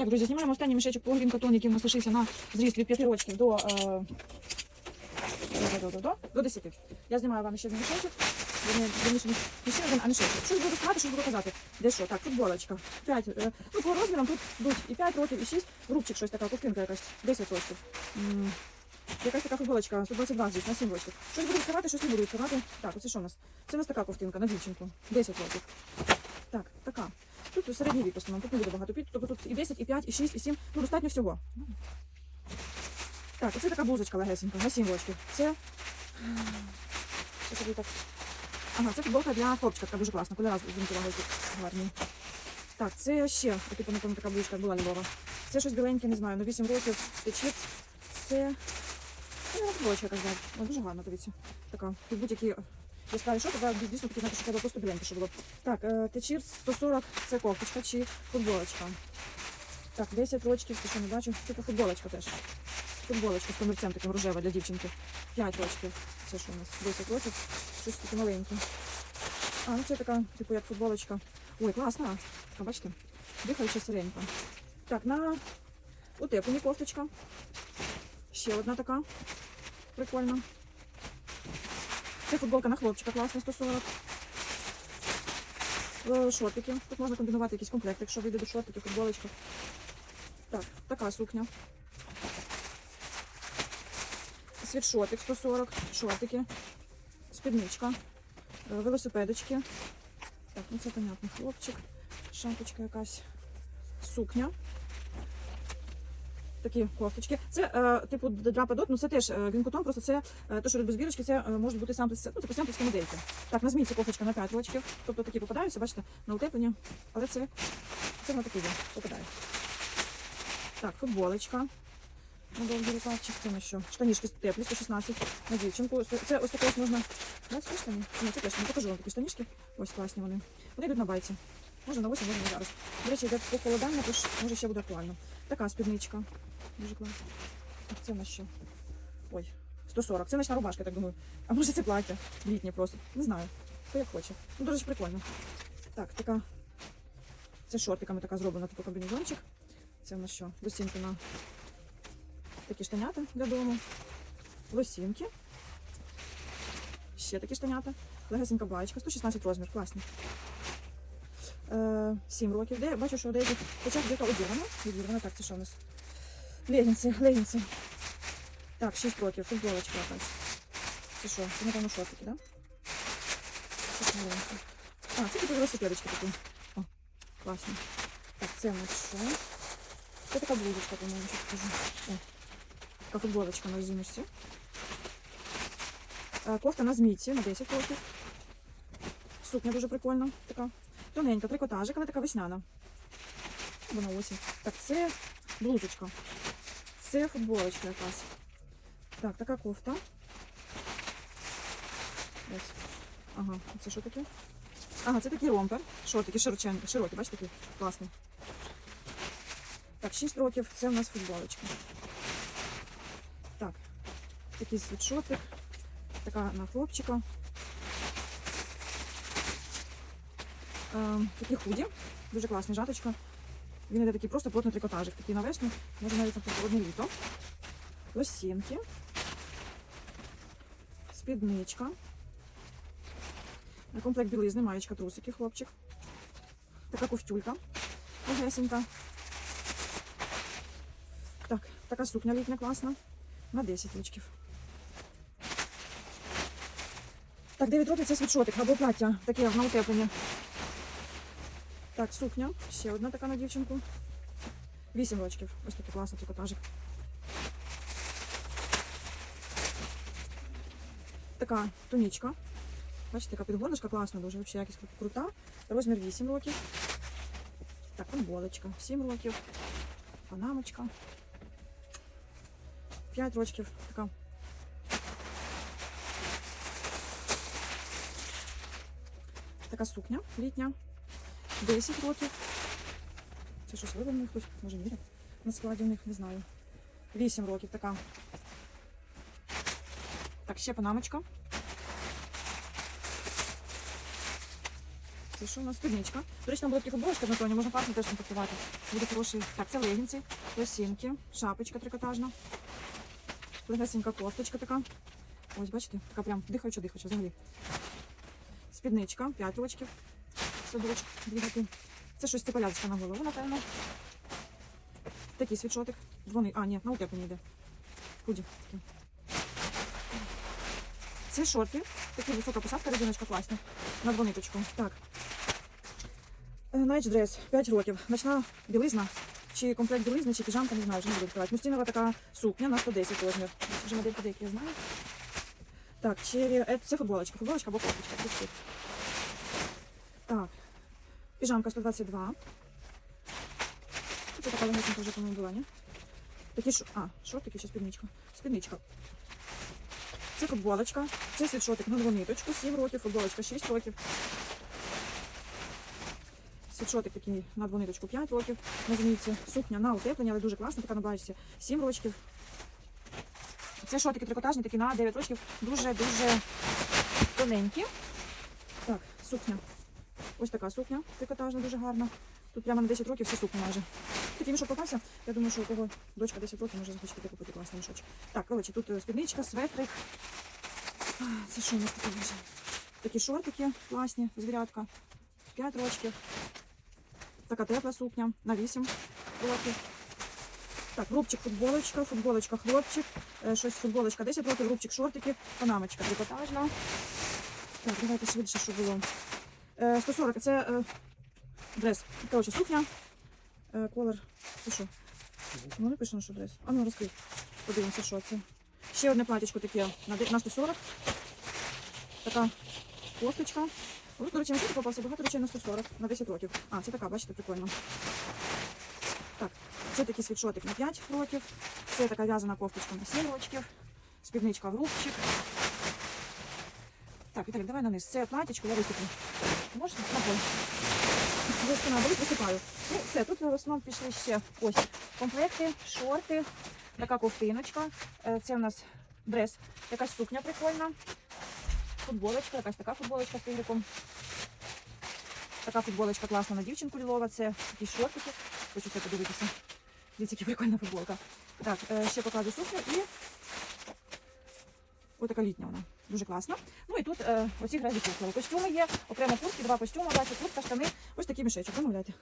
Так, друзі, знімаємо останній мішечок по грін-катон, який у нас лишився на зріст від 5 років до, е, до, до, до, до, до 10. Я знімаю вам ще один мішечок. Не не ще один, а мішечок. Щось буду сказати, щось буду казати. Де що? Так, футболочка. 5, е, ну, по розмірам тут йдуть і 5 років, і 6. Рубчик щось така, ковтинка якась, 10 років. Якась така футболочка, 122 здесь, на 7 років. Щось буду відкривати, щось не буду відкривати. Так, оце що у нас? Це у нас така ковтинка на дівчинку. 10 років. Так, така. Тут середній вік основному, тут не буде багато під, тобто тут і 10, і 5, і 6, і 7, ну достатньо всього. Так, оце така блузочка легесенька, на 7 років. Це. Що так? Ага, це футболка для хлопчика, така дуже класна, кольора зінкова гарні. Так, це ще, типу, напевно, така блузка була Львова. Це щось біленьке, не знаю, на 8 років, течіт. Це. Це не футболочка якась, да. Дуже гарно, дивіться. Така, тут будь-які яскраві шоти, да, дійсно такі, знаєте, що треба просто біленьке, щоб було. Так, е, течір 140 це кофточка чи футболочка. Так, 10 рочків, це що не бачу. Типу футболочка теж. Футболочка з комірцем таким рожева для дівчинки. 5 рочків. Це що у нас? 10 років. Щось таке маленьке. А, ну це така, типу, як футболочка. Ой, класна. Така, бачите? Дихаюча сиренька. Так, на утеплені кофточка. Ще одна така. Прикольна. Це футболка на хлопчика класна, 140. Е, Шортики. Тут можна комбінувати якийсь комплект, якщо вийде до шортиків, футболочка. Так, така сукня. Світшотик 140, шортики, спідничка, е, велосипедочки. Так, ну це понятно. Хлопчик, шапочка якась, сукня. Такі кофточки. Це е, типу дрападот, ну це теж е, грінкотон, просто це е, те, що без бірочки, це е, можуть бути самплес, ну, типу самплеські модельки. Так, на змійці кофточка на 5 рочків. Тобто такі попадаються, бачите, на утеплення. Але це, це на такі да, попадає. Так, футболочка. На довгий рукавчик. Це на що? Штанішки теплі, 116 на дівчинку. Це ось таке ось можна. Це штани? Ні, це теж не покажу вам такі штанішки. Ось класні вони. Вони йдуть на байці. Може на осінь, може на зараз. До речі, йде похолодання, тож може ще буде актуально. Така спідничка. Дуже класно. Це на що? Ой, 140. Це ночна рубашка, я так думаю. А може це плаття літнє просто. Не знаю. Хто як хоче. Ну, дуже прикольно. Так, така. Це шортиками така зроблена, типу комбінезончик. Це на що? Лосінки на такі штанята для дому. Лосінки. Ще такі штанята. Легесенька баєчка. 116 розмір. Класні. Е, 7 років. Де, бачу, що деякі хоча б десь одірвано. Відірвано. Так, це що у нас? Легінці, легінці. Так, 6 років. Футболочка якась. Це що? Це, напевно, шортики? Да? А, це типу велосипедочки такі. О, класно. Так, це у нас що? Це така блузочка, по-моєму, що покажу. О, така футболочка на зимості. Е, Кофта на змійці на 10 років. Сукня дуже прикольна. Така тоненька, трикотажик, але така весняна. Вона осінь. Так, це блузочка. Це футболочка якась. Так, така кофта. Ось. Ага, це що таке? Ага, це такий ромпер. Шортики широченькі, широкі, бачите, такі класний. Так, 6 років. Це у нас футболочка. Так, такий світшотик. Така на хлопчика. Е, такі худі. Дуже класний жаточка. Він іде такий просто плотний трикотажик. Такий на весну. Може навіть на холодне літо. Лосінки. Спідничка. На комплект білизни, маєчка, трусики, хлопчик. Така ковтюлька. Легесенька. Так, така сукня літня класна. На 10 річків. Так, 9 років це світшотик або плаття. Таке на утеплення. Так, сукня. Ще одна така на дівчинку. 8 рочків. Ось такий класний трикотажик. Така тунічка. Бачите, така підгоночка класна, дуже взагалі якість крута. Розмір 8 років. Так, футболочка. 7 років. Панамочка. 5 років. Така. Така сукня літня. 10 років. Це щось видано хтось, може міряє. На складі у них не знаю. 8 років така. Так, ще панамочка. Це що у нас спідничка. До речі, там була такі футболочка на тоні, можна класно теж комплектувати. Буде хороший. Так, це легінці, лосінки, шапочка трикотажна. Легесенька кофточка така. Ось, бачите, така прям дихаюча, дихаюча взагалі. Спідничка, 5 рочків. Садочок, дві. Це щось це пов'язочка на голову, напевно. Такий світшотик. Дзвони. А, ні, на утеплення йде. Худі. Це шорти. Такі висока посадка, резиночка класна. На двониточку. Так. Найч дрес, 5 років. Ночна білизна. Чи комплект білизни, чи піжамка, не знаю, вже не буду відкривати. Мустінова така сукня на 110 розмір. Вже модельки деякі я знаю. Так, чері... е, це футболочка. Футболочка або кофточка. Піжамка 122. Це така легесенька вже по-моєму була, ні? Такі ш... А, шортики чи спідничка? Спідничка. Це футболочка. Це світшотик на двониточку, 7 років, футболочка 6 років. Світшотик такий на двониточку 5 років. Називається сукня на утеплення, але дуже класна, така на бачці 7 років. Це шортики трикотажні, такі на 9 років. Дуже-дуже тоненькі. Так, сукня. Ось така сукня трикотажна, дуже гарна. Тут прямо на 10 років всі сукні майже. Такий мішок попався. Я думаю, що у кого дочка 10 років може захоче купити класний мішочок. Так, коротше, тут е, спідничка, светрик. Це що у нас таке вже? Такі шортики класні, звірятка. 5 років. Така тепла сукня на 8 років. Так, рубчик, футболочка, футболочка, хлопчик. Е, Щось футболочка 10 років, рубчик, шортики, панамочка трикотажна. Так, давайте швидше, що було. Е, 140 це е, дрес. Коротше, сукня. Е, колор. Це що? Ну, не пишемо, що дрес. А ну розкрий. Подивимося, що це. Ще одне платічко таке на на 140. Така кофточка. Ось, до речі, на попався багато речей на 140, на 10 років. А, це така, бачите, прикольно. Так, це такий світшотик на 5 років. Це така в'язана кофточка на 7 років. Спідничка в рубчик. Так, Віталік, давай на низ. Це платічко, я висиплю. Можна? Напой. Болить, висипаю. Ну, все, тут в основному пішли ще ось комплекти, шорти, така ковтиночка. Е, Це у нас дрес, якась сукня прикольна. Футболочка, якась така футболочка з тигриком. Така футболочка класна на дівчинку лілова. Це такі шортики. Хочу це подивитися. Дивіться, яка прикольна футболка. Так, е, ще покладу сукню і ось така літня вона. Дуже класно. Ну і тут е, оці грязі кухли. Костюми є, окремо куртки, два костюми, бачу, куртка, штани. Ось такий мішечок. Замовляйте.